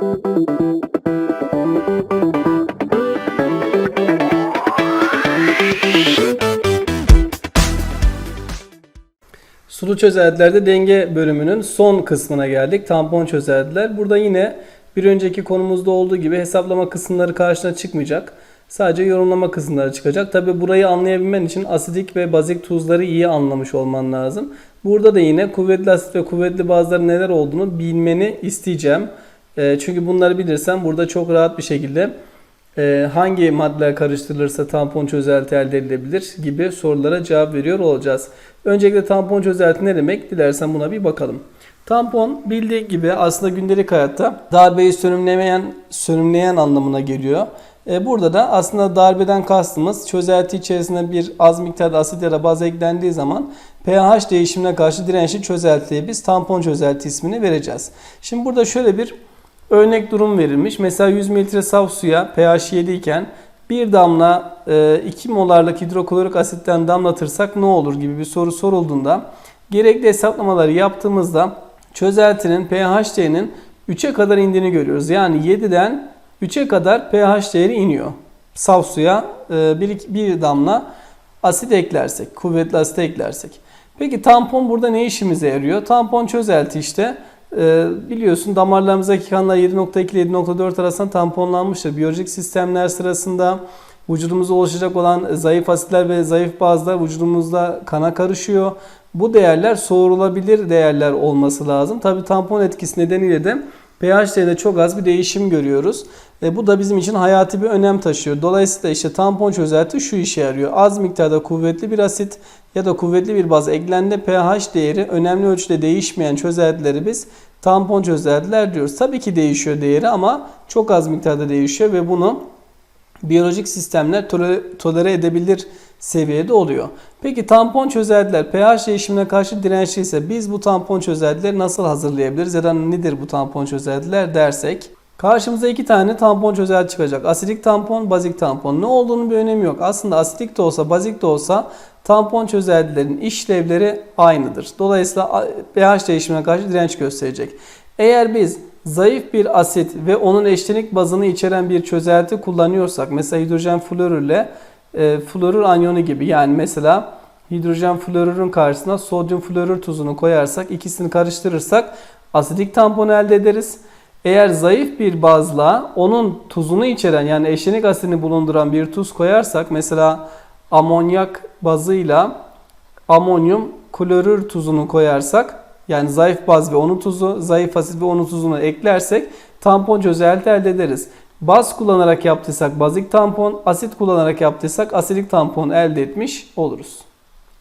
Sulu çözeltilerde denge bölümünün son kısmına geldik. Tampon çözeltiler. Burada yine bir önceki konumuzda olduğu gibi hesaplama kısımları karşına çıkmayacak. Sadece yorumlama kısımları çıkacak. Tabi burayı anlayabilmen için asidik ve bazik tuzları iyi anlamış olman lazım. Burada da yine kuvvetli asit ve kuvvetli bazların neler olduğunu bilmeni isteyeceğim. E, çünkü bunları bilirsen burada çok rahat bir şekilde e, hangi maddeler karıştırılırsa tampon çözelti elde edilebilir gibi sorulara cevap veriyor olacağız. Öncelikle tampon çözelti ne demek? Dilersen buna bir bakalım. Tampon bildiği gibi aslında gündelik hayatta darbeyi sönümlemeyen, sönümleyen anlamına geliyor. E, burada da aslında darbeden kastımız çözelti içerisinde bir az miktarda asit ya da baz eklendiği zaman pH değişimine karşı dirençli çözeltiye biz tampon çözelti ismini vereceğiz. Şimdi burada şöyle bir örnek durum verilmiş. Mesela 100 mililitre saf suya pH 7 iken bir damla 2 molarlık hidroklorik asitten damlatırsak ne olur gibi bir soru sorulduğunda gerekli hesaplamaları yaptığımızda çözeltinin pH değerinin 3'e kadar indiğini görüyoruz. Yani 7'den 3'e kadar pH değeri iniyor. Saf suya e, bir, bir damla asit eklersek, kuvvetli asit eklersek. Peki tampon burada ne işimize yarıyor? Tampon çözelti işte e, biliyorsun damarlarımızdaki kanlar 7.2 ile 7.4 arasında tamponlanmıştır. Biyolojik sistemler sırasında vücudumuzda oluşacak olan zayıf asitler ve zayıf bazlar vücudumuzda kana karışıyor. Bu değerler soğurulabilir değerler olması lazım. Tabi tampon etkisi nedeniyle de pH değerinde çok az bir değişim görüyoruz. E, bu da bizim için hayati bir önem taşıyor. Dolayısıyla işte tampon çözelti şu işe yarıyor. Az miktarda kuvvetli bir asit ya da kuvvetli bir baz eklendi pH değeri önemli ölçüde değişmeyen çözeltileri biz tampon çözeltiler diyoruz. Tabii ki değişiyor değeri ama çok az miktarda değişiyor ve bunu biyolojik sistemler tolere edebilir seviyede oluyor. Peki tampon çözeltiler pH değişimine karşı dirençli ise biz bu tampon çözeltileri nasıl hazırlayabiliriz ya da nedir bu tampon çözeltiler dersek Karşımıza iki tane tampon çözelti çıkacak. Asidik tampon, bazik tampon. Ne olduğunu bir önemi yok. Aslında asidik de olsa, bazik de olsa tampon çözeltilerin işlevleri aynıdır. Dolayısıyla pH değişimine karşı direnç gösterecek. Eğer biz zayıf bir asit ve onun eşlenik bazını içeren bir çözelti kullanıyorsak, mesela hidrojen florürle e, florür anyonu gibi yani mesela hidrojen florürün karşısına sodyum florür tuzunu koyarsak, ikisini karıştırırsak asidik tampon elde ederiz. Eğer zayıf bir bazla onun tuzunu içeren yani eşlenik asitini bulunduran bir tuz koyarsak mesela amonyak bazıyla amonyum klorür tuzunu koyarsak yani zayıf baz ve onun tuzu, zayıf asit ve onun tuzunu eklersek tampon çözelti elde ederiz. Baz kullanarak yaptıysak bazik tampon, asit kullanarak yaptıysak asidik tampon elde etmiş oluruz.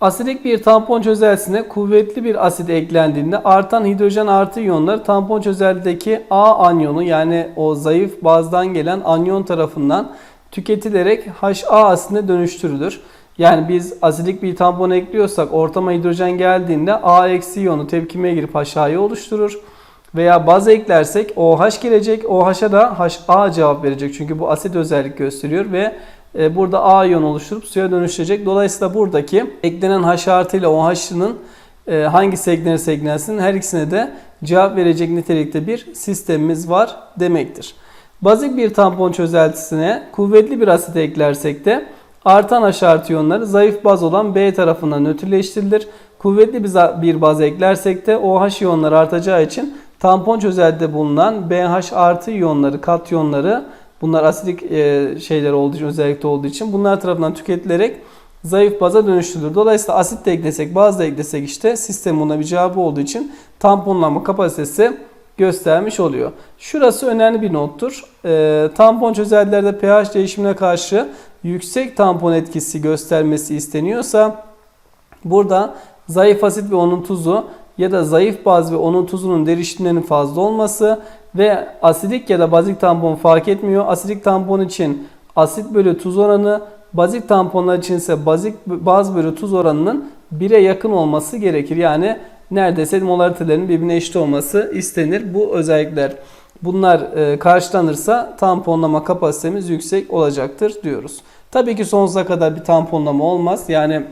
Asidik bir tampon çözeltisine kuvvetli bir asit eklendiğinde artan hidrojen artı iyonlar tampon çözeltideki A anyonu yani o zayıf bazdan gelen anyon tarafından tüketilerek HA asidine dönüştürülür. Yani biz asidik bir tampon ekliyorsak ortama hidrojen geldiğinde A eksi iyonu tepkimeye girip HA'yı oluşturur. Veya baz eklersek OH gelecek. OH'a da HA cevap verecek. Çünkü bu asit özellik gösteriyor ve e, burada A iyon oluşturup suya dönüşecek. Dolayısıyla buradaki eklenen H artı ile OH'ının e, hangisi eklenirse eklensin her ikisine de cevap verecek nitelikte bir sistemimiz var demektir. Bazik bir tampon çözeltisine kuvvetli bir asit eklersek de artan H artı iyonları zayıf baz olan B tarafından nötrleştirilir. Kuvvetli bir baz eklersek de OH iyonları artacağı için tampon çözeltide bulunan BH artı iyonları, katyonları Bunlar asidik e, şeyler olduğu için, özellikle olduğu için bunlar tarafından tüketilerek zayıf baza dönüştürülür. Dolayısıyla asit de eklesek, baz da eklesek işte sistem buna bir cevabı olduğu için tamponlama kapasitesi göstermiş oluyor. Şurası önemli bir nottur. E, tampon çözeltilerde pH değişimine karşı yüksek tampon etkisi göstermesi isteniyorsa burada zayıf asit ve onun tuzu ya da zayıf baz ve onun tuzunun derişimlerinin fazla olması ve asidik ya da bazik tampon fark etmiyor. Asidik tampon için asit bölü tuz oranı, bazik tamponlar için ise bazik baz bölü tuz oranının 1'e yakın olması gerekir. Yani neredeyse molaritelerin birbirine eşit olması istenir. Bu özellikler bunlar e, karşılanırsa tamponlama kapasitemiz yüksek olacaktır diyoruz. Tabii ki sonsuza kadar bir tamponlama olmaz. Yani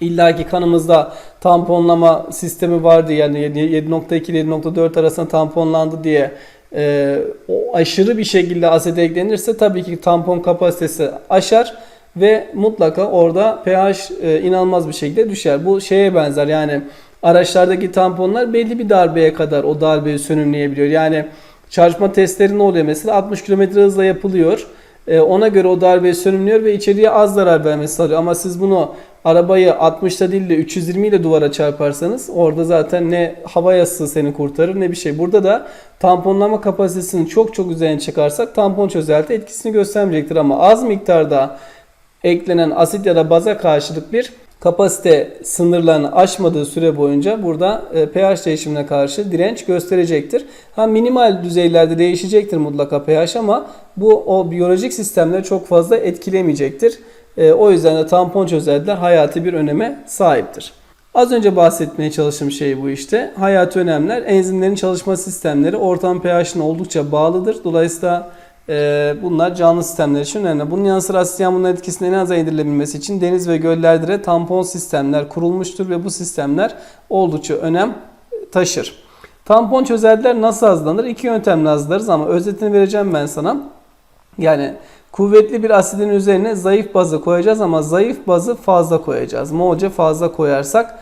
İlla ki kanımızda tamponlama sistemi vardı yani 7.2 ile 7.4 arasında tamponlandı diye e, o aşırı bir şekilde asit eklenirse tabii ki tampon kapasitesi aşar ve mutlaka orada pH e, inanılmaz bir şekilde düşer. Bu şeye benzer yani araçlardaki tamponlar belli bir darbeye kadar o darbeyi sönümleyebiliyor. Yani çarpma testleri ne oluyor mesela 60 km hızla yapılıyor. E, ona göre o darbeyi sönümlüyor ve içeriye az zarar vermesi sağlıyor. Ama siz bunu arabayı 60'ta değil de 320 ile duvara çarparsanız orada zaten ne hava yassı seni kurtarır ne bir şey. Burada da tamponlama kapasitesini çok çok üzerine çıkarsak tampon çözelti etkisini göstermeyecektir ama az miktarda eklenen asit ya da baza karşılık bir kapasite sınırlarını aşmadığı süre boyunca burada e, pH değişimine karşı direnç gösterecektir. Ha minimal düzeylerde değişecektir mutlaka pH ama bu o biyolojik sistemleri çok fazla etkilemeyecektir. E, o yüzden de tampon çözeltiler hayati bir öneme sahiptir. Az önce bahsetmeye çalıştığım şey bu işte. Hayati önemler enzimlerin çalışma sistemleri ortam pH'ine oldukça bağlıdır. Dolayısıyla e, bunlar canlı sistemler için önemli. Bunun yanı sıra asit yağmurunun etkisinin en aza indirilebilmesi için deniz ve göllerde de tampon sistemler kurulmuştur ve bu sistemler oldukça önem taşır. Tampon çözeltiler nasıl hazırlanır? İki yöntemle hazırlarız ama özetini vereceğim ben sana. Yani kuvvetli bir asidin üzerine zayıf bazı koyacağız ama zayıf bazı fazla koyacağız. Molca fazla koyarsak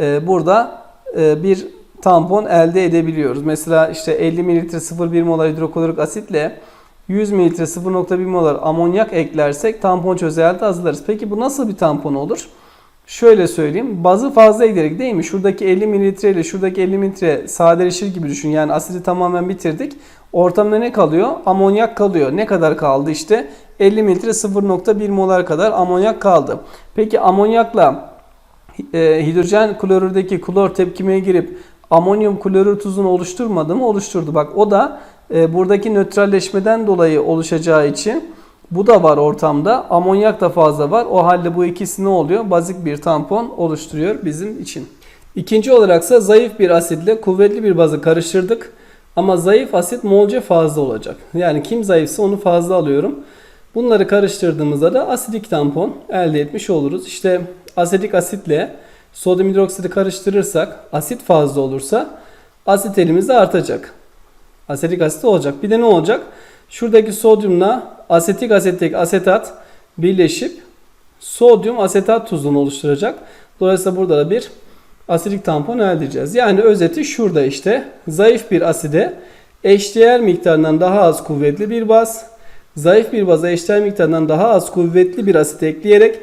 e, burada e, bir tampon elde edebiliyoruz. Mesela işte 50 ml 0,1 molar hidroklorik asitle 100 ml 0,1 molar amonyak eklersek tampon çözelti hazırlarız. Peki bu nasıl bir tampon olur? Şöyle söyleyeyim. Bazı fazla ekledik değil mi? Şuradaki 50 mililitre ile şuradaki 50 mililitre sadeleşir gibi düşün. Yani asidi tamamen bitirdik. Ortamda ne kalıyor? Amonyak kalıyor. Ne kadar kaldı işte? 50 mililitre 0.1 molar kadar amonyak kaldı. Peki amonyakla e, hidrojen klorürdeki klor tepkimeye girip amonyum klorür tuzunu oluşturmadı mı? Oluşturdu. Bak o da e, buradaki nötralleşmeden dolayı oluşacağı için bu da var ortamda. Amonyak da fazla var. O halde bu ikisi ne oluyor? Bazik bir tampon oluşturuyor bizim için. İkinci olaraksa zayıf bir asitle kuvvetli bir bazı karıştırdık. Ama zayıf asit molca fazla olacak. Yani kim zayıfsa onu fazla alıyorum. Bunları karıştırdığımızda da asidik tampon elde etmiş oluruz. İşte asetik asitle sodyum hidroksidi karıştırırsak asit fazla olursa asit elimizde artacak. Asetik asit olacak. Bir de ne olacak? Şuradaki sodyumla asetik asetik asetat birleşip sodyum asetat tuzunu oluşturacak. Dolayısıyla burada da bir asidik tampon elde edeceğiz. Yani özeti şurada işte. Zayıf bir aside eşdeğer miktarından daha az kuvvetli bir baz, zayıf bir baza eşdeğer miktarından daha az kuvvetli bir asit ekleyerek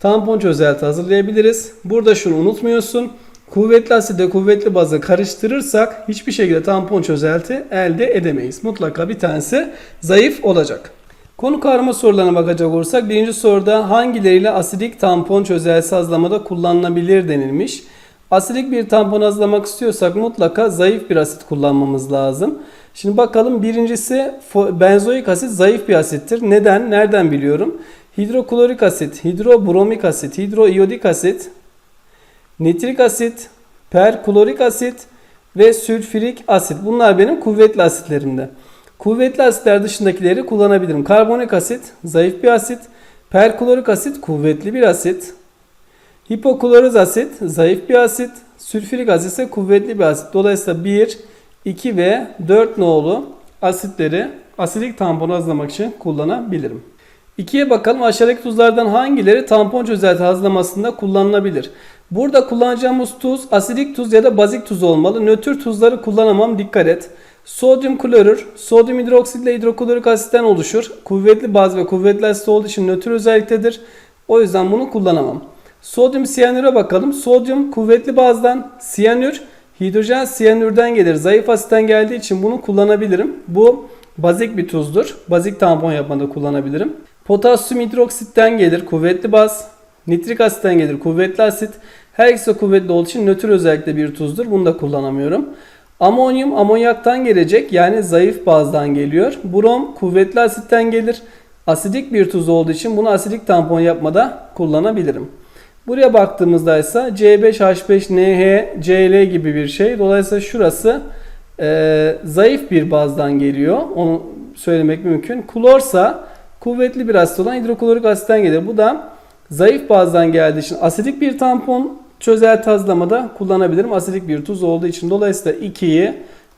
tampon çözelti hazırlayabiliriz. Burada şunu unutmuyorsun. Kuvvetli aside kuvvetli bazı karıştırırsak hiçbir şekilde tampon çözelti elde edemeyiz. Mutlaka bir tanesi zayıf olacak. Konu kavrama sorularına bakacak olursak birinci soruda hangileriyle asidik tampon çözeltisi hazırlamada kullanılabilir denilmiş. Asidik bir tampon hazırlamak istiyorsak mutlaka zayıf bir asit kullanmamız lazım. Şimdi bakalım birincisi benzoik asit zayıf bir asittir. Neden? Nereden biliyorum? Hidroklorik asit, hidrobromik asit, hidroiyodik asit, nitrik asit, perklorik asit ve sülfürik asit. Bunlar benim kuvvetli asitlerimde. Kuvvetli asitler dışındakileri kullanabilirim. Karbonik asit zayıf bir asit. Perklorik asit kuvvetli bir asit. Hipokloriz asit zayıf bir asit. Sülfürik asit ise kuvvetli bir asit. Dolayısıyla 1, 2 ve 4 nolu asitleri asidik tampon hazırlamak için kullanabilirim. 2'ye bakalım aşağıdaki tuzlardan hangileri tampon çözelti hazırlamasında kullanılabilir? Burada kullanacağımız tuz asidik tuz ya da bazik tuz olmalı. Nötr tuzları kullanamam dikkat et. Sodyum klorür, sodyum hidroksit ile hidroklorik asitten oluşur. Kuvvetli baz ve kuvvetli asit olduğu için nötr özelliktedir. O yüzden bunu kullanamam. Sodyum siyanüre bakalım. Sodyum kuvvetli bazdan, siyanür hidrojen siyanürden gelir. Zayıf asitten geldiği için bunu kullanabilirim. Bu bazik bir tuzdur. Bazik tampon yapmada kullanabilirim. Potasyum hidroksitten gelir. Kuvvetli baz. Nitrik asitten gelir. Kuvvetli asit. Her ikisi kuvvetli olduğu için nötr özellikle bir tuzdur. Bunu da kullanamıyorum. Amonyum amonyaktan gelecek yani zayıf bazdan geliyor. Brom kuvvetli asitten gelir. Asidik bir tuz olduğu için bunu asidik tampon yapmada kullanabilirim. Buraya baktığımızda ise C5H5NH Cl gibi bir şey. Dolayısıyla şurası e, zayıf bir bazdan geliyor. Onu söylemek mümkün. Klorsa kuvvetli bir asit olan hidroklorik asitten gelir. Bu da zayıf bazdan geldiği için asidik bir tampon çözelti hazırlamada kullanabilirim. Asidik bir tuz olduğu için. Dolayısıyla 2'yi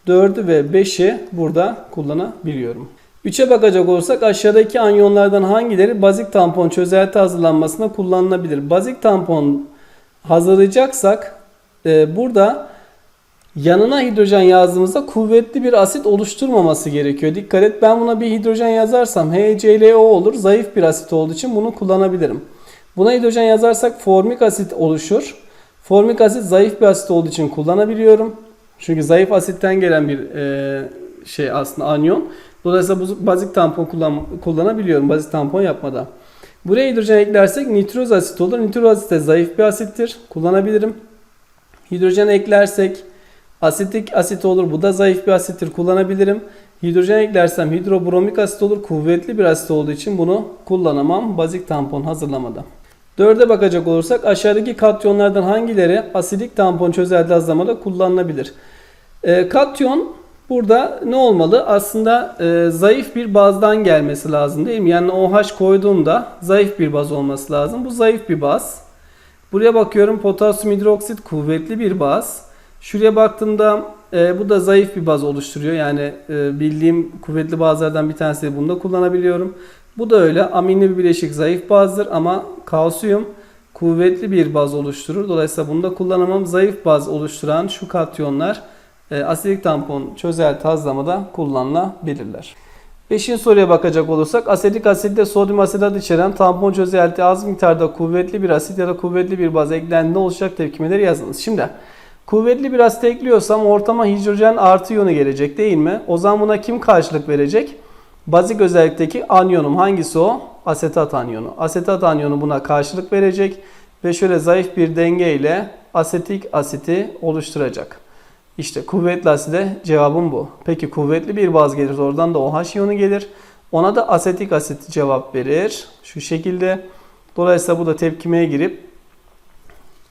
4'ü ve 5'i burada kullanabiliyorum. 3'e bakacak olursak aşağıdaki anyonlardan hangileri bazik tampon çözelti hazırlanmasında kullanılabilir? Bazik tampon hazırlayacaksak e, burada yanına hidrojen yazdığımızda kuvvetli bir asit oluşturmaması gerekiyor. Dikkat et ben buna bir hidrojen yazarsam HClO olur. Zayıf bir asit olduğu için bunu kullanabilirim. Buna hidrojen yazarsak formik asit oluşur. Formik asit zayıf bir asit olduğu için kullanabiliyorum. Çünkü zayıf asitten gelen bir e, şey aslında anyon. Dolayısıyla bazik tampon kullan, kullanabiliyorum bazik tampon yapmadan. Buraya hidrojen eklersek nitroz asit olur. Nitroz asit de zayıf bir asittir. Kullanabilirim. Hidrojen eklersek asitik asit olur. Bu da zayıf bir asittir. Kullanabilirim. Hidrojen eklersem hidrobromik asit olur. Kuvvetli bir asit olduğu için bunu kullanamam bazik tampon hazırlamada. Dörde bakacak olursak aşağıdaki katyonlardan hangileri asidik tampon çözelti hazırlamada kullanılabilir? E, katyon burada ne olmalı? Aslında e, zayıf bir bazdan gelmesi lazım değil mi? Yani OH koyduğumda zayıf bir baz olması lazım. Bu zayıf bir baz. Buraya bakıyorum potasyum hidroksit kuvvetli bir baz. Şuraya baktığımda e, bu da zayıf bir baz oluşturuyor. Yani e, bildiğim kuvvetli bazlardan bir tanesi bunu da kullanabiliyorum. Bu da öyle. Aminli bir bileşik zayıf bazdır ama kalsiyum kuvvetli bir baz oluşturur. Dolayısıyla bunu da kullanamam. Zayıf baz oluşturan şu katyonlar asidik tampon çözelti hazırlamada kullanılabilirler. Beşinci soruya bakacak olursak asetik asitte sodyum asitat içeren tampon çözelti az miktarda kuvvetli bir asit ya da kuvvetli bir baz eklendiğinde oluşacak tepkimeleri yazınız. Şimdi kuvvetli bir asit ekliyorsam ortama hidrojen artı iyonu gelecek değil mi? O zaman buna kim karşılık verecek? Bazik özellikteki anyonum hangisi o? Asetat anyonu. Asetat anyonu buna karşılık verecek ve şöyle zayıf bir denge ile asetik asiti oluşturacak. İşte kuvvetli aside cevabım bu. Peki kuvvetli bir baz gelir oradan da OH iyonu gelir. Ona da asetik asit cevap verir. Şu şekilde. Dolayısıyla bu da tepkimeye girip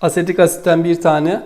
asetik asitten bir tane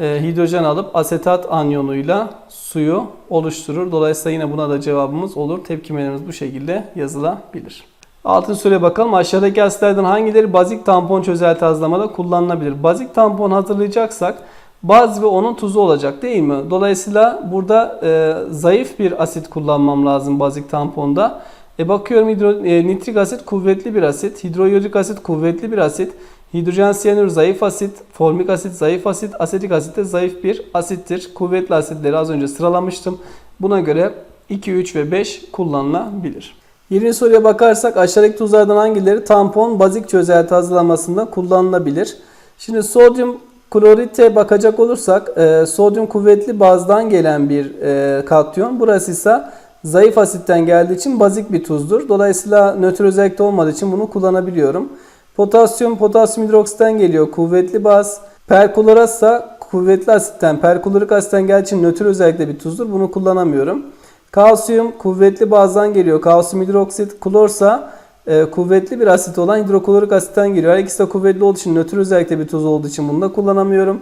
e, hidrojen alıp asetat anyonuyla suyu oluşturur. Dolayısıyla yine buna da cevabımız olur. Tepkimelerimiz bu şekilde yazılabilir. Altıncı soruya bakalım. Aşağıdaki asitlerden hangileri bazik tampon çözelti hazırlamada kullanılabilir? Bazik tampon hazırlayacaksak baz ve onun tuzu olacak değil mi? Dolayısıyla burada e, zayıf bir asit kullanmam lazım bazik tamponda. E bakıyorum hidro, e, nitrik asit kuvvetli bir asit, hidroiyodik asit kuvvetli bir asit, hidrojen siyanür zayıf asit, formik asit zayıf asit, asetik asit de zayıf bir asittir. Kuvvetli asitleri az önce sıralamıştım. Buna göre 2, 3 ve 5 kullanılabilir. 20. soruya bakarsak aşağıdaki tuzlardan hangileri tampon bazik çözelti hazırlamasında kullanılabilir? Şimdi sodyum klorite bakacak olursak e, sodyum kuvvetli bazdan gelen bir e, katyon. Burası ise zayıf asitten geldiği için bazik bir tuzdur. Dolayısıyla nötr özellikte olmadığı için bunu kullanabiliyorum. Potasyum potasyum hidroksitten geliyor kuvvetli baz. Perklorat ise kuvvetli asitten perklorik asitten geldiği için nötr özellikle bir tuzdur. Bunu kullanamıyorum. Kalsiyum kuvvetli bazdan geliyor. Kalsiyum hidroksit. Klorsa e, kuvvetli bir asit olan hidroklorik asitten geliyor. Her de kuvvetli olduğu için nötr özellikle bir tuz olduğu için bunu da kullanamıyorum.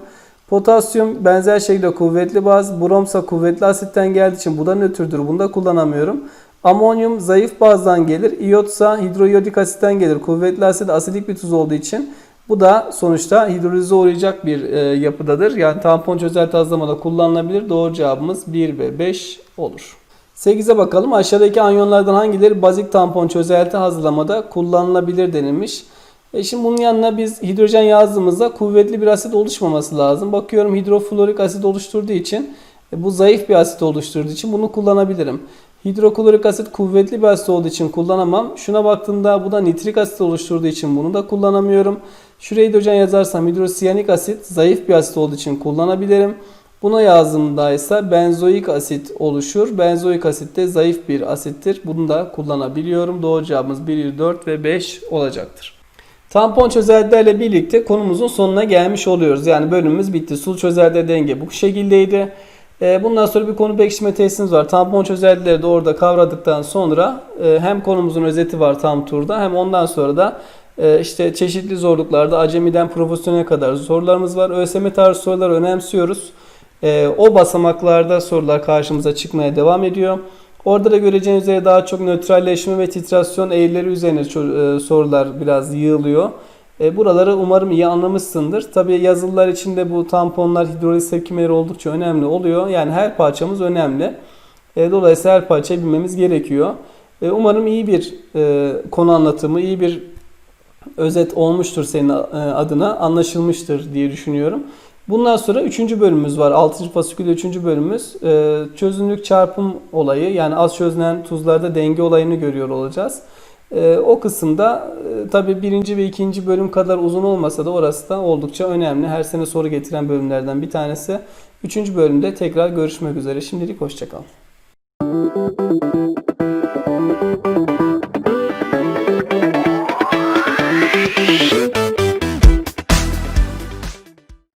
Potasyum benzer şekilde kuvvetli baz. Bromsa kuvvetli asitten geldiği için bu da nötrdür. Bunu da kullanamıyorum. Amonyum zayıf bazdan gelir. İyotsa hidroiyodik asitten gelir. Kuvvetli asit asidik bir tuz olduğu için bu da sonuçta hidrolize uğrayacak bir e, yapıdadır. Yani tampon çözelti hazırlamada kullanılabilir. Doğru cevabımız 1 ve 5 olur. 8'e bakalım. Aşağıdaki anyonlardan hangileri bazik tampon çözelti hazırlamada kullanılabilir denilmiş. E şimdi bunun yanına biz hidrojen yazdığımızda kuvvetli bir asit oluşmaması lazım. Bakıyorum hidroflorik asit oluşturduğu için e, bu zayıf bir asit oluşturduğu için bunu kullanabilirim. Hidroklorik asit kuvvetli bir asit olduğu için kullanamam. Şuna baktığımda bu da nitrik asit oluşturduğu için bunu da kullanamıyorum. Şuraya hidrojen yazarsam hidrosiyanik asit zayıf bir asit olduğu için kullanabilirim. Buna yazdığımda ise benzoik asit oluşur. Benzoik asit de zayıf bir asittir. Bunu da kullanabiliyorum. Doğru cevabımız 1, 4 ve 5 olacaktır. Tampon çözeltilerle birlikte konumuzun sonuna gelmiş oluyoruz. Yani bölümümüz bitti. Sul çözelti denge bu şekildeydi. Ee, bundan sonra bir konu pekiştirme testimiz var. Tampon çözeltileri de orada kavradıktan sonra e, hem konumuzun özeti var tam turda hem ondan sonra da e, işte çeşitli zorluklarda acemiden profesyonel kadar sorularımız var. ÖSYM tarzı soruları önemsiyoruz. E, o basamaklarda sorular karşımıza çıkmaya devam ediyor. Orada da göreceğiniz üzere daha çok nötralleşme ve titrasyon eğrileri üzerine sorular biraz yığılıyor. E, buraları umarım iyi anlamışsındır. Tabii yazılılar için de bu tamponlar, hidroliz tepkimeleri oldukça önemli oluyor. Yani her parçamız önemli. E, dolayısıyla her parçayı bilmemiz gerekiyor. E, umarım iyi bir e, konu anlatımı, iyi bir özet olmuştur senin e, adına, anlaşılmıştır diye düşünüyorum. Bundan sonra 3. bölümümüz var. 6. fasikülde 3. bölümümüz. E, çözünürlük çarpım olayı yani az çözünen tuzlarda denge olayını görüyor olacağız. E, o kısımda e, tabii birinci ve ikinci bölüm kadar uzun olmasa da orası da oldukça önemli. Her sene soru getiren bölümlerden bir tanesi. Üçüncü bölümde tekrar görüşmek üzere. Şimdilik hoşçakalın.